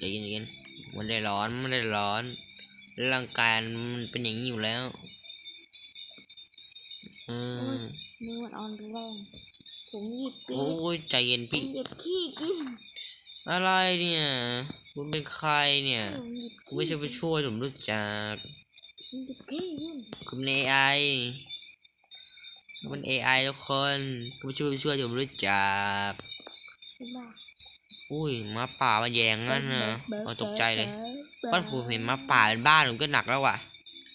ใจเย็นใจเย็นมันได้ร้อนมันได้ร้อน ร่างกายมันเป็นอย่างนี้อยู่แล้วเออมือมันอ่อนแรงผมหยิบปีโอ้ยใจเย็นผมพี่หยิบขี้กินอะไรเนี่ยคุณเป็นใครเนี่ยผมหยิบคุณไม่ใช่ไปช่วยผมรู้จักผมหยิบขี้กินคุณเป็น AI คุณเป็น AI ทุกคนคุณไม่ช่วยไปช่วยผมรู้จักเป็นบ้า อุ้ยหมาป่ามาแยงงั้นนะเอาตกใจเลยเพราะผมเห็นหมาป่าเป็นบ้านผมก็หนักแล้วว่ะ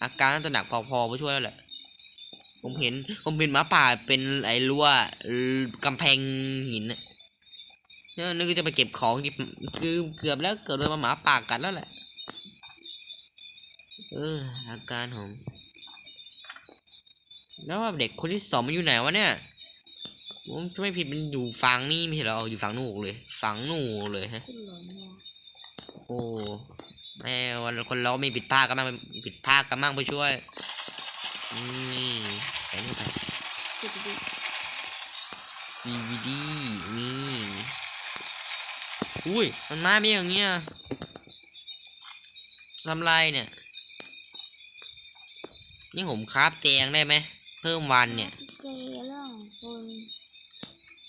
อาการน่าจะหนักพอๆไปช่วยแล้วแหละ ผมเห็นผมเห็นหมาป่าเป็นไอ้รั้วกำแพงหินน่ะเนี่ยนึกว่าจะไปเก็บของที่คือเกือบแล้วเกือบโดนหมาป่ากัดแล้วแหละ เอออาการผมแล้วว่าเด็กคนที่สองมันอยู่ไหนวะเนี่ย ผมจะไม่ผิดมันอยู่ฝั่งนี่ไม่ใช่เหรออยู่ฝั่งนู่นเลยฝั่งนู่นเลยฮะโอ้แม่วันคนเราไม่ผิดพลากันมั่งผิดพลากันมั่งไปช่วยนี่ใส่นี่ไปจุดดิ CVD นี่อุ้ยมันมาไม่อย่างเงี้ยทำไรเนี่ย นี่ผมคราฟเตียงได้ไหม เพิ่มวันเนี่ยเจเรื่องคน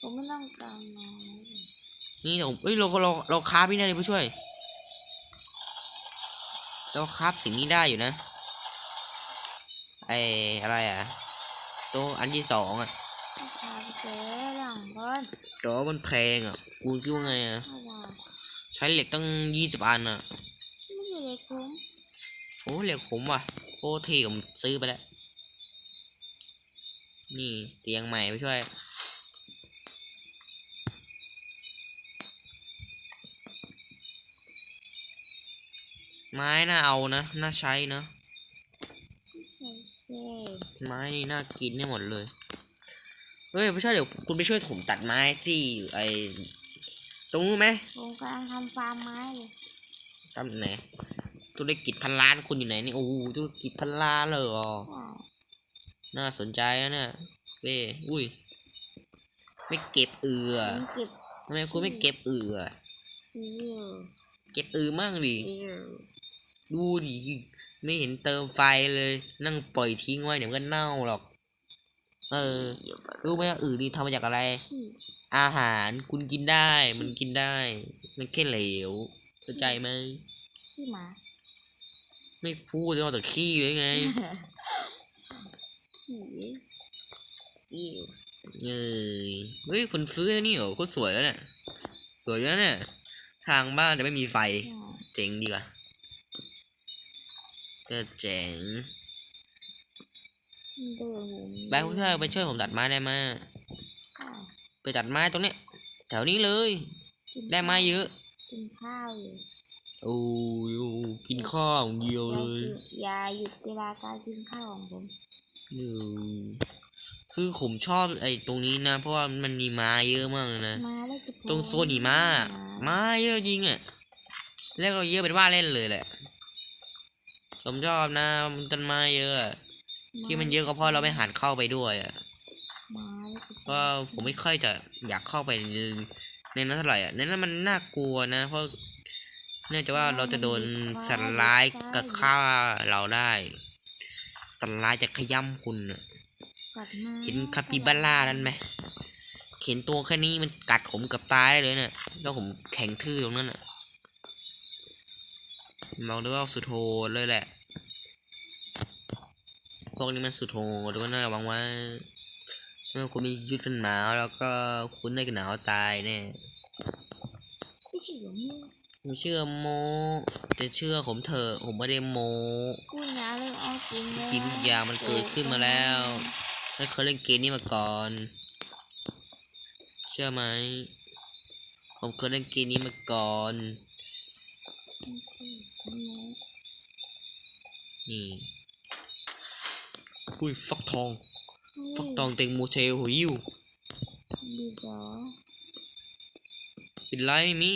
ผมไม่ต้องการนอนนี่ผมเอ้ยเราเราเราคราฟนี่ได้เลยผู้ช่วย เราคราฟสิ่งนี้ได้อยู่นะ ไออะไรอะ ตัวอันที่สองอะต้องการเจเรื่องคนแต่ว่ามันแพงอะ กูคิดว่าไงอะอะไรใช้เหล็กตั้งยี่สิบอันอะ ไม่ใช่เด็กผมโอ้เหล็กขมว่ะโคตรเท่ผมซื้อไปแล้ว นี่เตียงใหม่ไปช่วย ไม้น่าเอานะ น่าใช้นะไม่ใช่เจไม้นี่น่ากินได้หมดเลย เฮ้ยไม่ใช่เดี๋ยวคุณไปช่วยผมตัดไม้ที่ไอตรงนู้นไหมผมกำลังทำฟาร์มไม้เลยตำไหนธุรกิจพันล้านคุณอยู่ไหนนี่ โอ้โหธุรกิจพันล้านเลยเหรอใช่น่าสนใจนะเนี่ยเว้ยอุ้ย ไม่เก็บเอือผมเก็บทำไมคุณไม่เก็บเอืออิวเก็บเอือมั่งดิอิว ดูดิไม่เห็นเติมไฟเลย นั่งปล่อยทิ้งไว้เดี๋ยวมันก็เน่าหรอก เออ รู้ไหมว่าอือนี่ทำมาจากอะไรขี้อาหารคุณกินได้ มันกินได้ มันแค่เหลวเข้าใจไหมขี้หมา ไม่พูดจะเอาแต่ขี้เลยไง ขี้อิวเอ้ยเฮ้ยคนซื้อไอ้นี่เหรอโคตรสวยแล้วเนี่ย สวยแล้วเนี่ย ทางบ้านจะไม่มีไฟใช่เจ๋งดีว่ะ ก็เจ๋งเดินผมไปผู้ชายไปช่วยผมตัดไม้ได้ไหมใช่ไปตัดไม้ตรงเนี้ยแถวนี้เลย กินได้ไม้เยอะกินข้าวอยู่โอ้ยโอ้กินข้าวอย่างเดียวอย่าเลหยยุดอย่าหยุดเวลาการกินข้าวของผมเออคือผมชอบไอ้ตรงนี้นะ เพราะว่ามันมีไม้เยอะมากเลยนะ มาแล้วจะพอตรงโซนหิมะไม้เยอะจริงอะ แล้วก็เยอะเป็นว่าเล่นเลยแหละ ผมชอบนะมันต้นไม้เยอะอะ ที่มันเยอะก็เพราะเราไม่หันเข้าไปด้วยอะมาแล้วจะพอก็ผมไม่ค่อยจะอยากเข้าไปในในนั้นเท่าไหร่อะในนั้นมันน่ากลัวนะ เพราะเนื่องจากว่าเราจะโดนสัตว์ร้ายกับฆ่าเราได้สัตว์ร้ายจะขย้ำคุณน่ะกัดมาเห็นคาปิบาร่านั้นไหมเห็นตัวแค่นี้มันกัดผมกับตายเลยเนี่ยแล้วผมแข็งทื่อตรงนั้นอะ บอกเลยว่าสุดโหดเลยแหละ พวกนี้มันสุดโหดแล้วก็น่าระวังไว่าเมื่อคุณมียุทธกันหนาวแล้วก็คุณได้กันหนาวตายแน่ไม่ใช่อย่างนี้ผมเชื่อโมจะเชื่อผมเถอะผมไม่ได้โมกูอย่าเลยเอาจริงเลยกินทุกอย่างมันเกิดขึ้นมาแล้วไม่เคยเล่นเกมนี้มาก่อน เชื่อไหมผมเคยเล่นเกมนี้มาก่อนไม่ใช่ไม่รู้ นี่อุ้ยฟักทองฟักทต้องเต็งโมเทลหัวยิ้วบีบเหรอปิดไลน์ไม่มี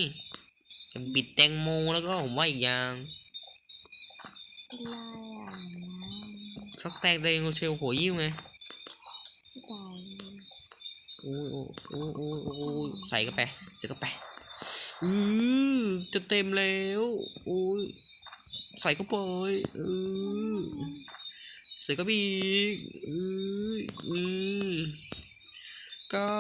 จะปิดแตงโมแล้วก็ผมว่าอีกอย่างเป็นไรอะนะฟักแตงเต็งโมเทลหัวยิ้วไงไม่ตายเลยโอ้ยโอ้ยโอ้ยโอ้ยโอ้ยใส่เข้าไปใส่เข้าไปอือจะเต็มแล้วโอ้ย ใส่เข้าไปเออใส่ก็บีเออเออเก้า